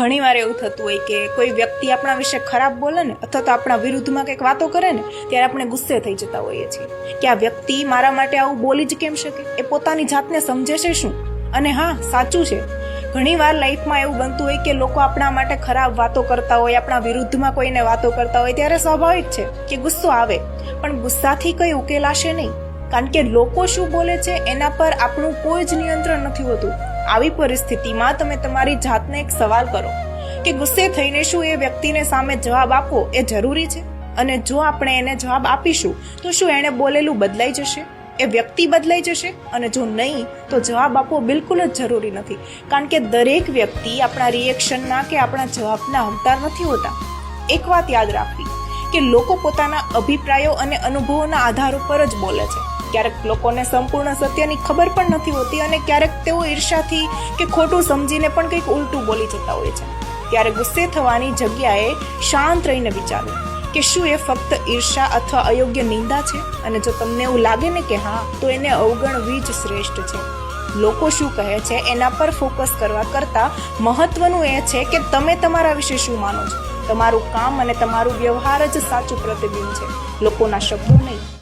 ઘણીવાર એવું થતું હોય કે કોઈ વ્યક્તિ આપણા વિશે ખરાબ બોલે ને અથવા તો આપણા વિરુદ્ધમાં કંઈક વાતો કરે ને, ત્યારે આપણે ગુસ્સે થઈ જતા હોઈએ છીએ. કે આ વ્યક્તિ મારા માટે આવું બોલી જ કેમ શકે? એ પોતાની જાતને સમજે છે શું? અને હા, સાચું છે. ઘણીવાર લાઈફમાં એવું બનતું હોય કે લોકો આપણા માટે ખરાબ વાતો કરતા હોય, આપણા વિરુદ્ધમાં કોઈને વાતો કરતા હોય, ત્યારે સ્વાભાવિક છે કે ગુસ્સો આવે. પણ ગુસ્સાથી કંઈ ઉકેલાશે નહીં. કારણ કે લોકો શું બોલે છે એના પર આપણું કોઈ જ નિયંત્રણ નથી હોતું. આવી પરિસ્થિતિમાં તમે તમારી જાતને એક સવાલ કરો કે ગુસ્સે થઈને શું એ વ્યક્તિને સામે જવાબ આપવો એ જરૂરી છે? અને જો આપણે એને જવાબ આપીશું, તો શું એણે બોલેલું બદલાઈ જશે? એ વ્યક્તિ બદલાઈ જશે? અને જો નહીં, તો જવાબ આપવો બિલકુલ જ જરૂરી નથી. કારણ કે દરેક વ્યક્તિ આપણા રિએક્શનના કે આપણા જવાબના હકદાર નથી હોતા. એક વાત યાદ રાખવી કે લોકો પોતાના અભિપ્રાયો અને અનુભવોના આધાર ઉપર જ બોલે છે. ક્યારેક લોકોને સંપૂર્ણ સત્યની ખબર પણ નથી હોતી અને ક્યારેક તેઓ ઈર્ષાથી કે ખોટું સમજીને પણ કંઈક ઉલટું બોલી જતા હોય છે. ત્યારે ગુસ્સે થવાની જગ્યાએ શાંત રહીને વિચારો કે શું એ ફક્ત ઈર્ષા અથવા અયોગ્ય નિંદા છે? અને જો તમને એવું લાગે ને કે હા, તો એને અવગણવી જ શ્રેષ્ઠ છે. લોકો શું કહે છે એના પર ફોકસ કરવા કરતાં મહત્વનું એ છે કે તમે તમારા વિશે શું માનો છો? તમારું કામ અને તમારું વ્યવહાર જ સાચું પ્રતિબિંબ છે. લોકોના શબ્દો નહીં.